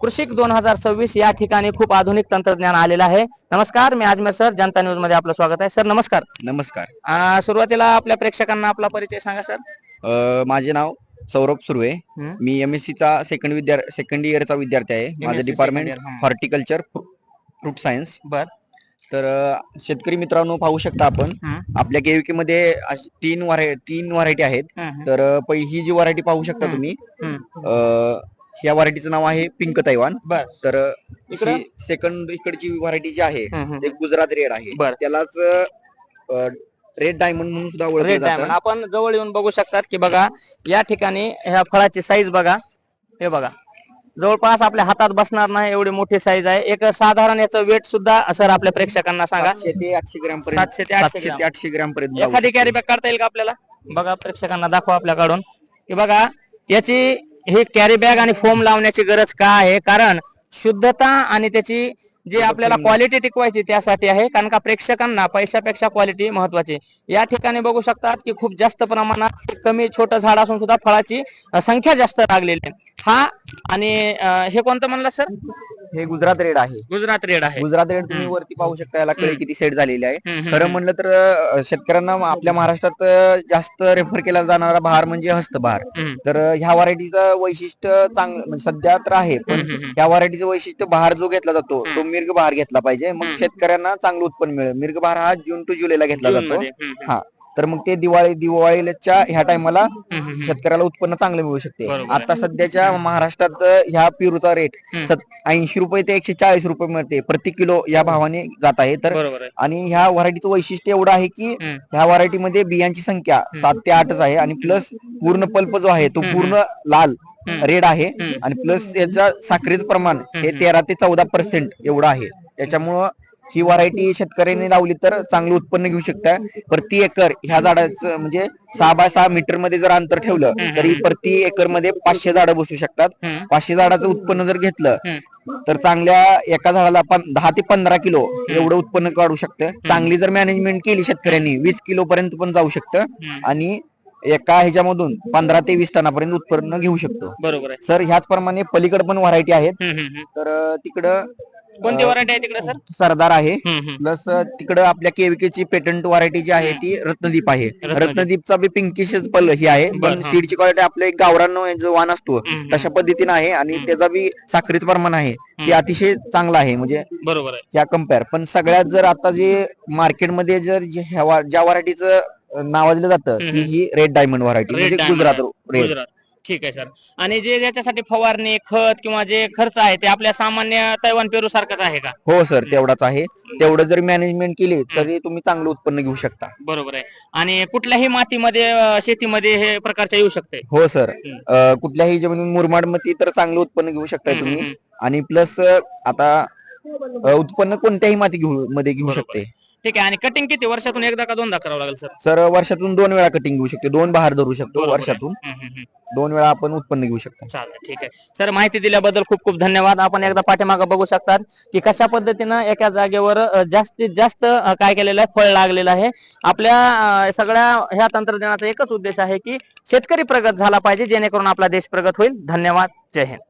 कृषिक दोन हजार सव्वीस या ठिकाणी खूप आधुनिक तंत्रज्ञान आलेलं आहे. नमस्कार मी अजमेर सर जनता न्यूजमध्ये आपलं स्वागत आहे. सर नमस्कार. नमस्कार. अं, सुरुवातीला आपल्या प्रेक्षकांना आपला परिचय सांगा सर. अ, माझे नाव सौरभ सुर्वे. मी एम एस चा सेकंड विद्यार सेकंड इयरचा विद्यार्थी आहे. माझं डिपार्टमेंट. हॉर्टिकल्चर फ्रूट सायन्स बर. तर अ, शेतकरी मित्रांनो पाहू शकता आपण. आपल्या केविके मध्ये अशी तीन व्हराय तीन व्हरायटी आहेत. तर अ, ही जी व्हरायटी पाहू शकता. तुम्ही. अ, ह्या व्हरायटीचं नाव आहे पिंक तैवान. बर. तर इकडं? सेकंड इकडची व्हरायटी जी आहे हम्म, हम्म. ते गुजरात रेड आहे. बर. त्यालाच रेड डायमंड म्हणून सुद्धा ओळखलं रेड डायमंड जातं आपण जवळ येऊन बघू शकतात की बघा या ठिकाणी ह्या फळाची साईज बघा. हे बघा. जवळपास आपल्या हातात बसणार नाही एवढी मोठी साईज आहे. एक साधारण याचं वेट सुद्धा सर आपल्या प्रेक्षकांना सांगा. सातशे ते आठशे ग्रॅम पर्यंत. सातशे ते आठशे सातशे ग्रॅम. ते आठशे ग्रॅम पर्यंत जाऊ एखादी शकते. कॅरी बॅग काढता येईल का आपल्याला? बघा प्रेक्षकांना दाखवा आपल्याकडून. की बघा याची ही कॅरी बॅग आणि फोम लावण्याची गरज का आहे? कारण शुद्धता आणि त्याची जी आपल्याला क्वालिटी टिकवायची त्यासाठी आहे. कारण का प्रेक्षकांना पैशापेक्षा क्वालिटी महत्वाची या ठिकाणी बघू शकतात की खूप जास्त प्रमाणात कमी छोटं झाड असून सुद्धा फळाची संख्या जास्त लागलेली आहे. हा आणि हे कोणतं म्हणलं सर हे गुजरात रेड आहे गुजरात रेड आहे गुजरात रेड तुम्ही. वरती पाहू शकता याला कळी. किती सेट झालेली आहे खरं. म्हणलं तर शेतकऱ्यांना आपल्या महाराष्ट्रात जास्त रेफर केला जाणारा बहार म्हणजे हस्तबहार. तर ह्या व्हरायटीचं वैशिष्ट्य चांगलं म्हणजे सध्या तर आहे पण हम्म, हम्म, हम्म. या व्हरायटीचं वैशिष्ट्य बहार जो घेतला जातो तो. मिर्ग बहार घेतला पाहिजे मग. शेतकऱ्यांना चांगलं उत्पन्न मिळेल मिर्ग बहार हा जून टू जुलैला घेतला जातो. हा तर मग ते दिवाळी दिवाळीच्या ह्या टायमाला. शेतकऱ्याला उत्पन्न चांगलं मिळू शकते. आता सध्याच्या महाराष्ट्रात ह्या पेरूचा रेट. ऐंशी रुपये ते एकशे चाळीस रुपये मिळते प्रति किलो या भावाने जात आहे तर आणि ह्या व्हरायटीचं वैशिष्ट्य एवढं आहे की. ह्या व्हरायटी मध्ये बियांची संख्या सात ते आठच आहे आणि प्लस पूर्ण पल्प जो आहे तो. पूर्ण लाल. रेड आहे. आणि प्लस याचा साखरेचं प्रमाण हे. तेरा ते चौदा पर्सेंट एवढं आहे त्याच्यामुळं ही व्हरायटी शेतकऱ्यांनी लावली तर चांगलं उत्पन्न घेऊ शकता प्रति एकर ह्या झाडाचं म्हणजे सहा बाय सहा मीटरमध्ये जर अंतर ठेवलं. तरी प्रति एकरमध्ये पाचशे झाडं बसू शकतात. पाचशे झाडाचं उत्पन्न जर घेतलं. तर चांगल्या एका झाडाला दहा ते पंधरा किलो एवढं उत्पन्न काढू शकतं चांगली जर मॅनेजमेंट केली शेतकऱ्यांनी वीस किलो पर्यंत पण जाऊ शकतं. आणि एका ह्याच्यामधून पंधरा ते वीस टनापर्यंत उत्पन्न घेऊ शकतो बरोबर सर ह्याच प्रमाणे पलीकडे पण व्हरायटी आहेत. तर तिकडं कोणती व्हरायटी आहे तिकडे सर सरदार आहे हम्म. प्लस तिकडं आपल्या केविके ची पेटंट व्हरायटी जी आहे ती रत्नदीप आहे रत्नदीप. रत्नदीपचा बी पिंकिश पल ही आहे बर, पण हा. सीडची क्वालिटी आपल्या एक गावरान जो वाण असतो हम्म. तशा पद्धतीने आहे आणि त्याचा बी साखरेचं प्रमाण आहे ते हम्म. अतिशय चांगलं आहे म्हणजे बरोबर आहे या कंपेअर पण सगळ्यात जर आता जे मार्केटमध्ये जर जे ह्या वा- ज्या व्हरायटीचं नावाजलं जातं ती हम्म. ही रेड डायमंड व्हरायटी Red म्हणजे diamond गुजरात आहे. रेड गुजरात ठीक आहे सर आणि जे याच्यासाठी फवारणी खत किंवा जे खर्च आहे ते आपल्या सामान्य तैवान पेरू सारखंच आहे का? हो सर तेवढाच आहे. तेवढं जर मॅनेजमेंट केली तरी तुम्ही चांगलं उत्पन्न घेऊ शकता. बरोबर आहे. आणि कुठल्याही मातीमध्ये अं, शेतीमध्ये हे प्रकारचे येऊ शकते? हो सर. अं, कुठल्याही जमिनी मुरमाडमध्ये तर चांगलं उत्पन्न घेऊ शकताय तुम्ही. आणि प्लस आता उत्पन्न कोणत्याही माती घेऊ मध्ये घेऊ. शकते. ठीक आहे. आणि कटिंग किती? वर्षातून एकदा का दोनदा करावं लागेल सर? सर वर्षातून दोन वेळा कटिंग घेऊ शकतो. दोन बहार धरू शकतो बरोबर. आहे. वर्षातून. हम्म, हम्म, हम्म. दोन वेळा आपण उत्पन्न घेऊ शकता. चालेल ठीक आहे. सर माहिती दिल्याबद्दल खूप खूप धन्यवाद. आपण एकदा पाठीमागं बघू शकतात की कशा पद्धतीनं एका जागेवर अ, जास्तीत जास्त अ, काय केलेलं आहे? फळ लागलेलं आहे. आपल्या अ, सगळ्या ह्या तंत्रज्ञानाचा एकच उद्देश आहे की शेतकरी प्रगत झाला पाहिजे जेणेकरून आपला देश प्रगत होईल. धन्यवाद. जय हिंद.